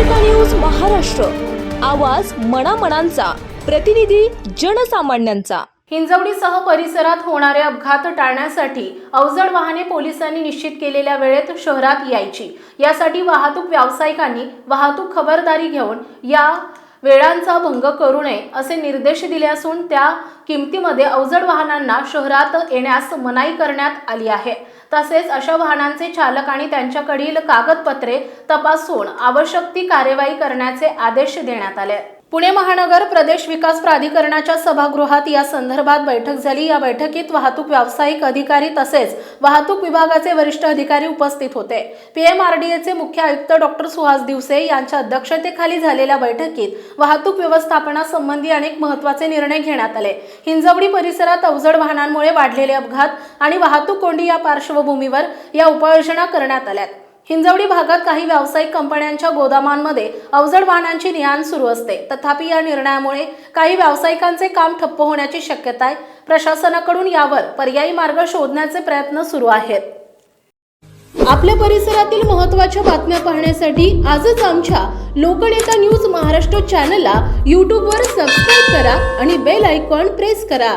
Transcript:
जननेता news Maharashtra. आवाज मनामनांचा. प्रतिनिधी जनसामान्यांचा. हिंजवडीसह परिसरात होणारे अपघात टाळण्यासाठी अवजड वाहने पोलिसांनी निश्चित केलेल्या वेळेत शहरात यायची. यासाठी वाहतूक व्यावसायिकांनी वाहतूक खबरदारी घेऊन या वेळांचा भंग करू नये असे निर्देश दिले असून त्या किमतीमध्ये अवजड वाहनांना शहरात येण्यास मनाई करण्यात आली आहे. तसेच अशा वाहनांचे चालक आणि त्यांच्याकडील कागदपत्रे तपासून आवश्यक ती कार्यवाही करण्याचे आदेश देण्यात आले. पुणे महानगर प्रदेश विकास प्राधिकरणाच्या सभागृहात या संदर्भात बैठक झाली. या बैठकीत वाहतूक व्यावसायिक अधिकारी तसेच वाहतूक विभागाचे वरिष्ठ अधिकारी उपस्थित होते. पीएमआरडीएचे मुख्य आयुक्त डॉक्टर सुहास दिवसे यांच्या अध्यक्षतेखाली झालेल्या बैठकीत वाहतूक व्यवस्थापनासंबंधी अनेक महत्त्वाचे निर्णय घेण्यात आले. हिंजवडी परिसरात अवजड वाहनांमुळे वाढलेले अपघात आणि वाहतूक कोंडी या पार्श्वभूमीवर या उपाययोजना करण्यात आल्यात. हिंजवडी भागात काही व्यावसायिक कंपन्यांच्या गोदामांमध्ये अवजड वाहनांची नियाण सुरू असते. तथापि या निर्णयामुळे काही व्यावसायिकांचे काम ठप्प होण्याची शक्यता आहे. प्रशासनाकडून यावर पर्यायी मार्ग शोधण्याचे प्रयत्न सुरू आहेत. आपल्या परिसरातील महत्त्वाच्या बातम्या पाहण्यासाठी आजच आमच्या लोकनेता न्यूज महाराष्ट्र चॅनलला यूट्यूबवर सबस्क्राईब करा आणि बेल आयकॉन प्रेस करा.